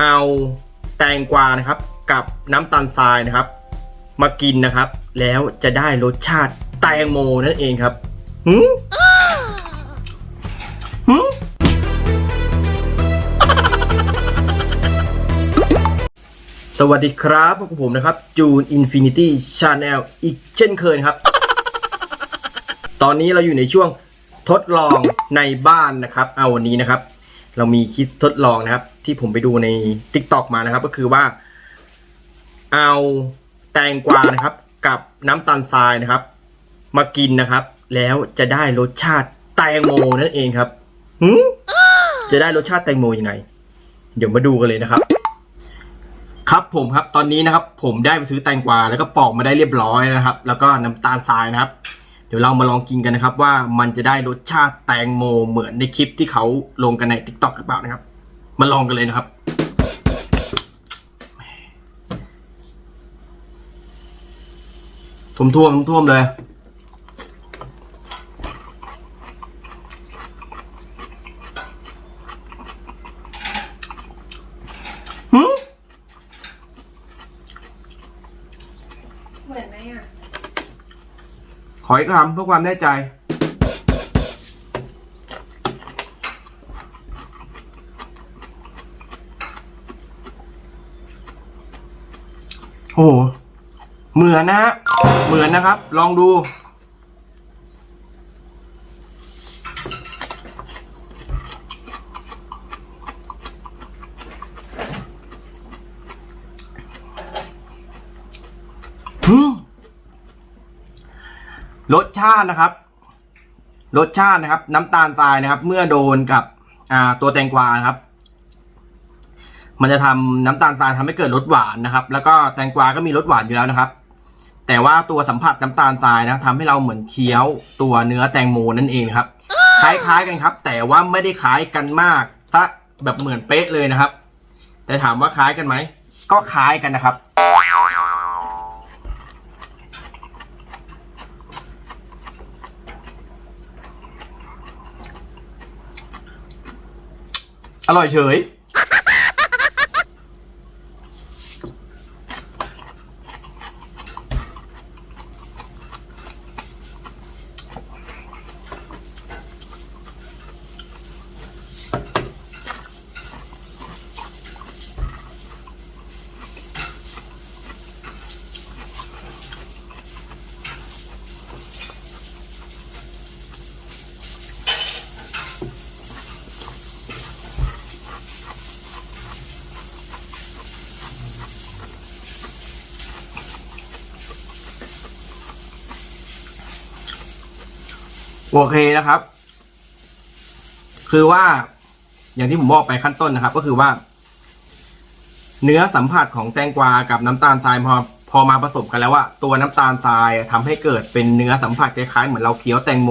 เอาแตงกวานะครับ กับน้ำตาลทรายนะครับ มากินนะครับ แล้วจะได้รสชาติแตงโมนั่นเองครับหืมหืมสวัสดีครับพวกผมนะครับจูนอินฟินิตี้ชาแนลอีกเช่นเคยครับ ตอนนี้เราอยู่ในช่วงทดลองในบ้านนะครับ เอาวันนี้นะครับ เรามีคลิปทดลองนะครับ ที่ผมไปดูใน t ิ k t o k มานะครับ ก็คือว่า เอาแตงกวานะครับ กับน้ำตาลทรายนะครับ มากินนะครับ แล้วจะได้รสชาติแตงโมนั่นเองครับหืจะได้รสชาติแตงโมยังไง เดี๋ยวมาดูกันเลยนะครับ ครับผมครับตอนนี้นะครับ ผมได้ไปซื้อแตงกวาแล้วก็ปอกมาได้เรียบร้อยนะครับ แล้วก็น้ำตาลทรายนะครับ เดี๋ยวเรามาลองกินกันนะครับ ว่ามันจะได้รสชาติแตงโมเหมือนในคลิปที่เขาลงกันใน t ิ k t o k หรือเปล่านะครับ มาลองกันเลยนะครับท่วมท่วมท่วมๆเลยเหมือนไหมอะ ขออีกคำเพื่อความแน่ใจ โอ้โหเหมือนนะฮะ เหมือนนะครับ ลองดูอืม รสชาตินะครับ รสชาตินะครับ น้ำตาลทรายนะครับ เมื่อโดนกับอ่าตัวแตงกวานะครับ มันจะทำน้ำตาลทรายทำให้เกิดรสหวานนะครับ แล้วก็แตงกวาก็มีรสหวานอยู่แล้วนะครับ แต่ว่าตัวสัมผัสน้ำตาลทรายนะทำให้เราเหมือนเคี้ยวตัวเนื้อแตงโมนั่นเองครับ คล้ายๆกันครับ แต่ว่าไม่ได้คล้ายกันมากถ้าแบบเหมือนเป๊ะเลยนะครับ แต่ถามว่าคล้ายกันไหมก็คล้ายกันนะครับ อร่อย โอเคนะครับ คือว่าอย่างที่ผมบอกไปขั้นต้นนะครับ ก็คือว่า เนื้อสัมผัสของแตงกวากับน้ำตาลทรายพอพอมาผสมกันแล้วว่าตัวน้ำตาลทรายทำให้เกิดเป็นเนื้อสัมผัสคล้ายๆเหมือนเราเคี้ยวแตงโม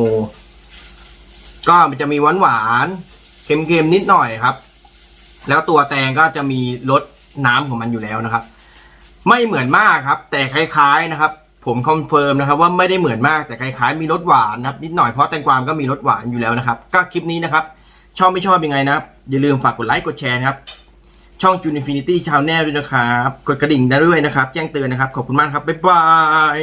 ก็มันจะมีหวานหวานๆเค็มๆนิดหน่อยครับ แล้วตัวแตงก็จะมีรสน้ำของมันอยู่แล้วนะครับ ไม่เหมือนมากครับ แต่คล้ายๆนะครับ ผมคอนเฟิร์มนะครับว่าไม่ได้เหมือนมากแต่คล้ายๆมีรสหวานนะครับนิดหน่อยเพราะแตงกวามก็มีรสหวานอยู่แล้วนะครับ ก็คลิปนี้นะครับ ชอบไม่ชอบยังไงนะครับ อย่าลืมฝากกดไลค์กดแชร์นะครับ ช่องจูนอินฟินิตี้ชาวแน่ด้วยนะครับ กดกระดิ่งได้ด้วยนะครับ แจ้งเตือนนะครับ ขอบคุณมากครับ บ๊ายบาย